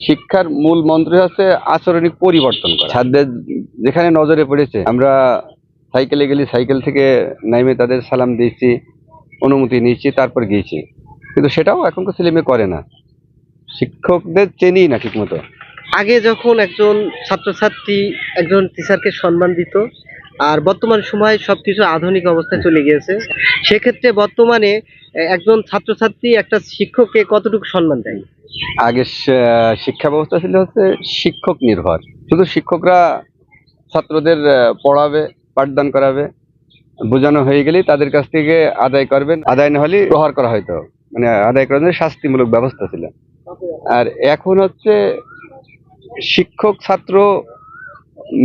শিক্ষার মূল মন্ত্র হচ্ছে আচরণিক পরিবর্তন করা। ছাত্রদের যেখানে নজরে পড়েছে আমরা সাইকেলে গেলি সাইকেল থেকে নাইমে তাদের সালাম দিয়েছি অনুমতি নিয়েছি তারপর গিয়েছি। কিন্তু সেটাও এখনকার ছেলে মেয়ে করে না। শিক্ষকদের চেনেই না ঠিক মতো আগে যখন একজন ছাত্রছাত্রী একজন টিচারকে সম্মান দিত আর বর্তমান সময়ে সবকিছু আধুনিক অবস্থায় চলে গিয়েছে। সেক্ষেত্রে বর্তমানে একজন ছাত্রছাত্রী, একটা শিক্ষককে কতটুকু সম্মান দেয়? আগে শিক্ষা ব্যবস্থা ছিল হচ্ছে শিক্ষক নির্ভর। শুধু শিক্ষকরা ছাত্রদের পড়াবে, পাঠদান করাবে, বোঝানো হয়ে গেলেই তাদের কাছ থেকে আদায় করবেন। আদায় না হলে প্রহার করা হয়তো। মানে আদায় করার জন্য শাস্তিমূলক ব্যবস্থা ছিল। আর এখন হচ্ছে শিক্ষক ছাত্র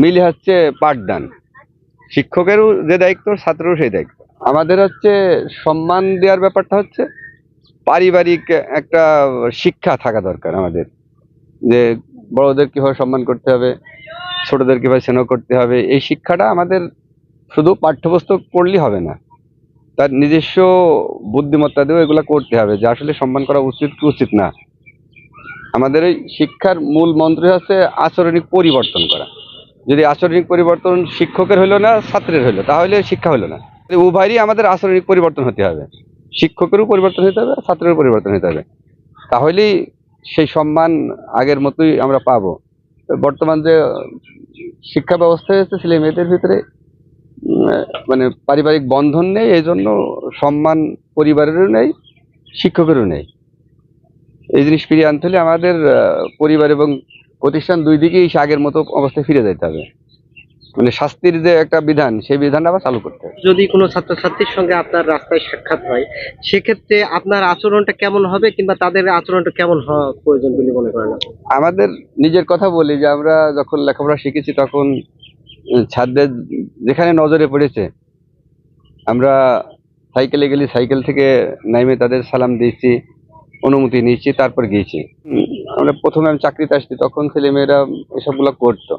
মিলে হচ্ছে পাঠদান। শিক্ষকেরও যে দায়িত্ব, ছাত্রেরও সেই দায়িত্ব। আমাদের হচ্ছে সম্মান দেওয়ার ব্যাপারটা হচ্ছে পারিবারিক একটা শিক্ষা থাকা দরকার আমাদের। যে বড়দের কীভাবে সম্মান করতে হবে, ছোটদের কীভাবে স্নেহ করতে হবে, এই শিক্ষাটা আমাদের শুধু পাঠ্যপুস্তক পড়লেই হবে না। তার নিজস্ব বুদ্ধিমত্তা দিয়েও এগুলো করতে হবে, যে আসলে সম্মান করা উচিত কি উচিত না। আমাদের এই শিক্ষার মূল মন্ত্র হচ্ছে আচরণিক পরিবর্তন করা। যদি আচরণিক পরিবর্তন শিক্ষকের হলো না, ছাত্রের হলো তাহলে শিক্ষা হলো না। উভয়েরই আমাদের আচরণিক পরিবর্তন হতে হবে। শিক্ষকেরও পরিবর্তন হতে হবে, ছাত্রেরও পরিবর্তন হতে হবে। তাহলেই সেই সম্মান আগের মতোই আমরা পাবো। বর্তমান যে শিক্ষা ব্যবস্থা হয়েছে ছেলে মেয়েদের ভিতরে মানে পারিবারিক বন্ধন নেই এই জন্য সম্মান পরিবারেরও নেই, শিক্ষকেরও নেই। এই জিনিস ফিরিয়ে আনতে হলে আমাদের পরিবার এবং প্রতিষ্ঠান দুই দিকেই সে আগের মতো অবস্থায় ফিরে যেতে হবে। মানে শাস্তির যে একটা বিধান সেই বিধানটা আবার চালু করতে হবে। যদি কোনো ছাত্রছাত্রীর সঙ্গে আপনার রাস্তায় সাক্ষাৎ হয় সেক্ষেত্রে আপনার আচরণটা কেমন হবে কিংবা তাদের আচরণটা কেমন হওয়া প্রয়োজন বলে মনে করেন আমাদের নিজের কথা বলি যে আমরা যখন লেখাপড়া শিখেছি তখন ছাত্রদের যেখানে নজরে পড়েছে আমরা সাইকেলে গেলি সাইকেল থেকে নাইমে তাদের সালাম দিয়েছি। অনুমতি নিয়েছি, তারপর গিয়েছি। আমরা প্রথমে আমি চাকরিতে আসছি, তখন ছেলে মেয়েরা এসবগুলো করতো।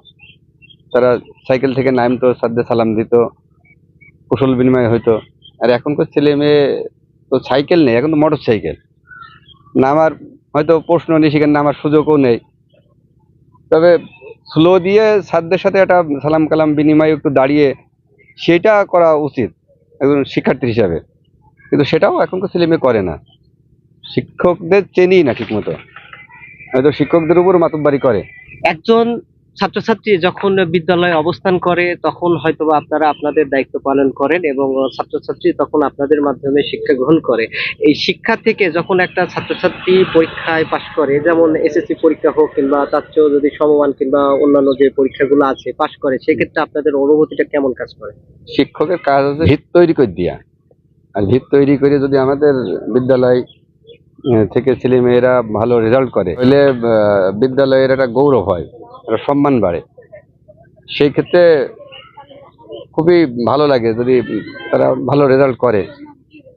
তারা সাইকেল থেকে নামতো সাদ্দে সালাম দিত, কুশল বিনিময় হইতো। আর এখনকার ছেলে মেয়ে তো সাইকেল নেই, এখন তো মোটর সাইকেল নামার হয়তো প্রশ্ন নেই, সেখানে নামার সুযোগও নেই। তবে স্লো দিয়ে সাধ্যের সাথে একটা সালাম কালাম বিনিময় একটু দাঁড়িয়ে, সেটা করা উচিত একজন শিক্ষার্থী হিসাবে। কিন্তু সেটাও এখনকার ছেলে মেয়ে করে না। শিক্ষকদের চেনেই না ঠিক মতো হয়তো শিক্ষকদের উপর মাতব্বারি করে। একজন ছাত্রছাত্রী যখন বিদ্যালয়ে অবস্থান করে তখন হয়তোবা আপনারা আপনাদের দায়িত্ব পালন করেন এবং ছাত্রছাত্রী তখন আপনাদের মাধ্যমে শিক্ষা গ্রহণ করে। এই শিক্ষা থেকে যখন একটা ছাত্রছাত্রী পরীক্ষায় পাশ করে যেমন এসএসসি পরীক্ষা হোক কিংবা তার চেয়েও যদি সমমান কিংবা অন্যান্য যে পরীক্ষাগুলো আছে পাশ করে সেক্ষেত্রে আপনাদের অনুভূতিটা কেমন কাজ করে? শিক্ষকের কাজ হচ্ছে ভিত তৈরি করে দেওয়া আর ভিত তৈরি করে যদি আমাদের বিদ্যালয় থেকে ছেলে মেয়েরা ভালো রেজাল্ট করে। তাহলে বিদ্যালয়ের একটা গৌরব হয়, একটা সম্মান বাড়ে। সেই ক্ষেত্রে খুবই ভালো লাগে যদি তারা ভালো রেজাল্ট করে।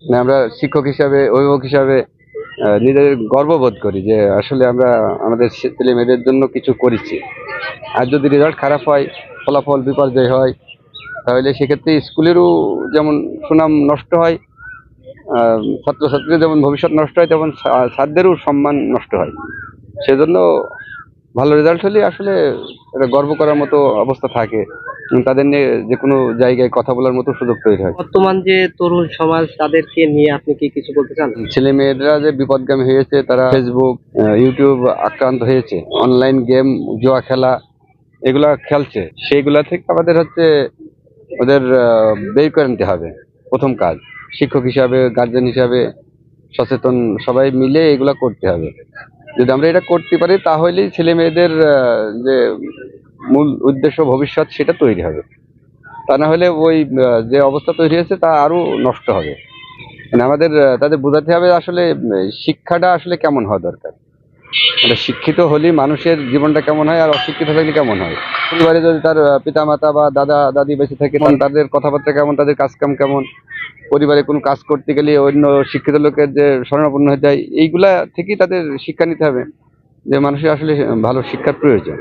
মানে আমরা শিক্ষক হিসাবে, অভিভাবক হিসাবে নিজেদের গর্ববোধ করি যে আসলে আমরা আমাদের ছেলে মেয়েদের জন্য কিছু করেছি। আর যদি রেজাল্ট খারাপ হয়, ফলাফল বিপর্যয় হয়, তাহলে সেক্ষেত্রে স্কুলেরও যেমন সুনাম নষ্ট হয় ছাত্রছাত্রীদের যেমন ভবিষ্যৎ নষ্ট হয় তেমন ছা- সম্মান নষ্ট হয়। সেজন্য ভালো রেজাল্ট হলে আসলে একটা গর্ব করার মতো অবস্থা থাকে। তাদের নিয়ে যে কোনো জায়গায় কথা বলার মতো সুযোগ তৈরি হয়। বর্তমান যে তরুণ সমাজ তাদেরকে নিয়ে আপনি কি কিছু বলতে চান? ছেলে মেয়েরা যে বিপদগামী হয়েছে তারা ফেসবুক ইউটিউব আক্রান্ত হয়েছে। অনলাইন গেম জুয়া খেলা এগুলা খেলছে। সেইগুলা থেকে আমাদের হচ্ছে ওদের বের করে নিতে হবে। প্রথম কাজ। শিক্ষক হিসাবে গার্জেন হিসাবে, সচেতন সবাই মিলে এগুলো করতে হবে। যদি আমরা এটা করতে পারি, তাহলেই ছেলে মেয়েদের যে মূল উদ্দেশ্য ভবিষ্যৎ, সেটা তৈরি হবে। তা না হলে ওই যে অবস্থা তৈরি হয়েছে, তা আরও নষ্ট হবে। মানে আমাদের তাদের বোঝাতে হবে আসলে শিক্ষাটা আসলে কেমন হওয়া দরকার। মানে শিক্ষিত হলে মানুষের জীবনটা কেমন হয় আর অশিক্ষিত থাকলে কেমন হয়? পরিবারে যদি তার পিতা মাতা বা দাদা দাদি বেঁচে থাকে তাদের কথাবার্তা কেমন তাদের কাজকাম কেমন? পরিবারে কোনো কাজ করতে গেলে অন্য শিক্ষিত লোকের যে স্মরণাপন্ন হয়ে যায় এইগুলা থেকেই তাদের শিক্ষা নিতে হবে। যে মানুষের আসলে ভালো শিক্ষার প্রয়োজন।